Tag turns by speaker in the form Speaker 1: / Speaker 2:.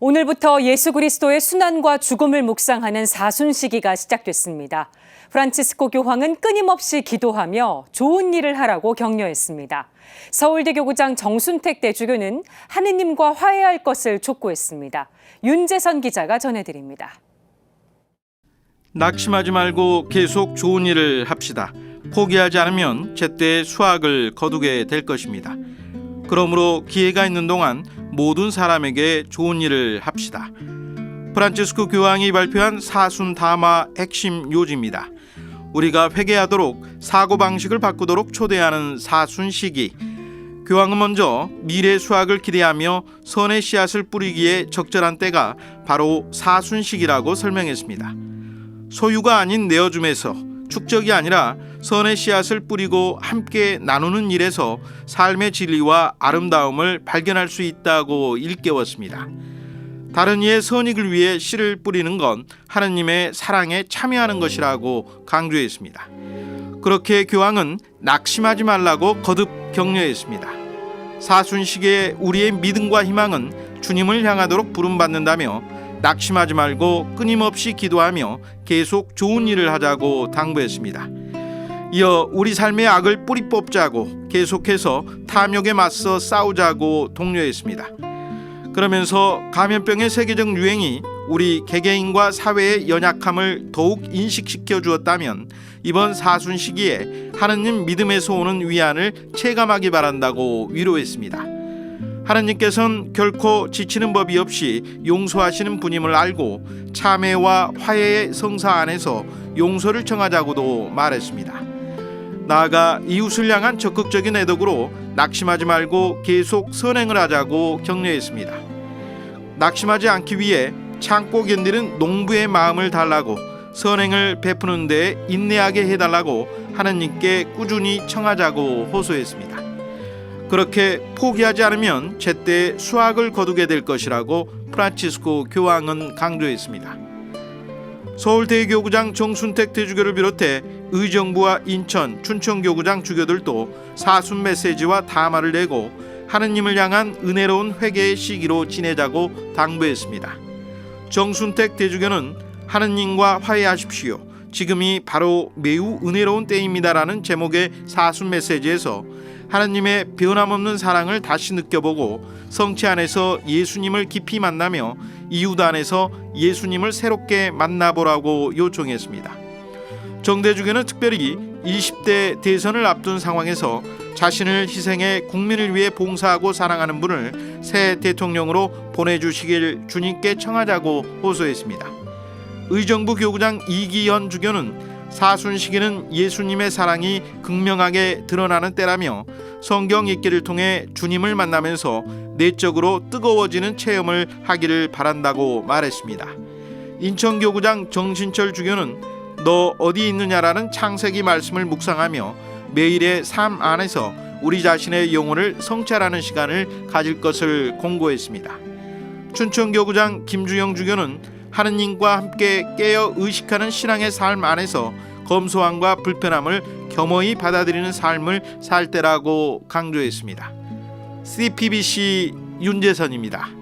Speaker 1: 오늘부터 예수 그리스도의 순환과 죽음을 묵상하는 사순 시기가 시작됐습니다. 프란치스코 교황은 끊임없이 기도하며 좋은 일을 하라고 격려했습니다. 서울대 교구장 정순택 대주교는 하느님과 화해할 것을 촉구했습니다. 윤재선 기자가 전해드립니다.
Speaker 2: 낙심하지 말고 계속 좋은 일을 합시다. 포기하지 않으면 제때 수확을 거두게 될 것입니다. 그러므로 기회가 있는 동안 모든 사람에게 좋은 일을 합시다. 프란치스코 교황이 발표한 사순 다마 핵심 요지입니다. 우리가 회개하도록 사고 방식을 바꾸도록 초대하는 사순 시기. 교황은 먼저 미래 수확을 기대하며 선의 씨앗을 뿌리기에 적절한 때가 바로 사순 시기라고 설명했습니다. 소유가 아닌 내어줌에서 축적이 아니라 선의 씨앗을 뿌리고 함께 나누는 일에서 삶의 진리와 아름다움을 발견할 수 있다고 일깨웠습니다. 다른 이의 선익을 위해 씨를 뿌리는 건 하느님의 사랑에 참여하는 것이라고 강조했습니다. 그렇게 교황은 낙심하지 말라고 거듭 격려했습니다. 사순식의 우리의 믿음과 희망은 주님을 향하도록 부름받는다며 낙심하지 말고 끊임없이 기도하며 계속 좋은 일을 하자고 당부했습니다. 이어 우리 삶의 악을 뿌리 뽑자고 계속해서 탐욕에 맞서 싸우자고 독려했습니다. 그러면서 감염병의 세계적 유행이 우리 개개인과 사회의 연약함을 더욱 인식시켜 주었다면 이번 사순 시기에 하느님 믿음에서 오는 위안을 체감하기 바란다고 위로했습니다. 하느님께서는 결코 지치는 법이 없이 용서하시는 분임을 알고 참회와 화해의 성사 안에서 용서를 청하자고도 말했습니다. 나아가 이웃을 향한 적극적인 애덕으로 낙심하지 말고 계속 선행을 하자고 격려했습니다. 낙심하지 않기 위해 참고 견디는 농부의 마음을 달라고 선행을 베푸는 데 인내하게 해달라고 하느님께 꾸준히 청하자고 호소했습니다. 그렇게 포기하지 않으면 제때 수확을 거두게 될 것이라고 프란치스코 교황은 강조했습니다. 서울대교구장 정순택 대주교를 비롯해 의정부와 인천, 춘천교구장 주교들도 사순 메시지와 담화를 내고 하느님을 향한 은혜로운 회개의 시기로 지내자고 당부했습니다. 정순택 대주교는 하느님과 화해하십시오. 지금이 바로 매우 은혜로운 때입니다라는 제목의 사순 메시지에서 하나님의 변함없는 사랑을 다시 느껴보고 성체 안에서 예수님을 깊이 만나며 이웃 안에서 예수님을 새롭게 만나보라고 요청했습니다. 정대주교는 특별히 20대 대선을 앞둔 상황에서 자신을 희생해 국민을 위해 봉사하고 사랑하는 분을 새 대통령으로 보내주시길 주님께 청하자고 호소했습니다. 의정부 교구장 이기현 주교는 사순 시기는 예수님의 사랑이 극명하게 드러나는 때라며 성경 읽기를 통해 주님을 만나면서 내적으로 뜨거워지는 체험을 하기를 바란다고 말했습니다. 인천교구장 정신철 주교는 너 어디 있느냐라는 창세기 말씀을 묵상하며 매일의 삶 안에서 우리 자신의 영혼을 성찰하는 시간을 가질 것을 공고했습니다. 춘천교구장 김주영 주교는 하느님과 함께 깨어 의식하는 신앙의 삶 안에서 검소함과 불편함을 겸허히 받아들이는 삶을 살 때라고 강조했습니다. CPBC 윤재선입니다.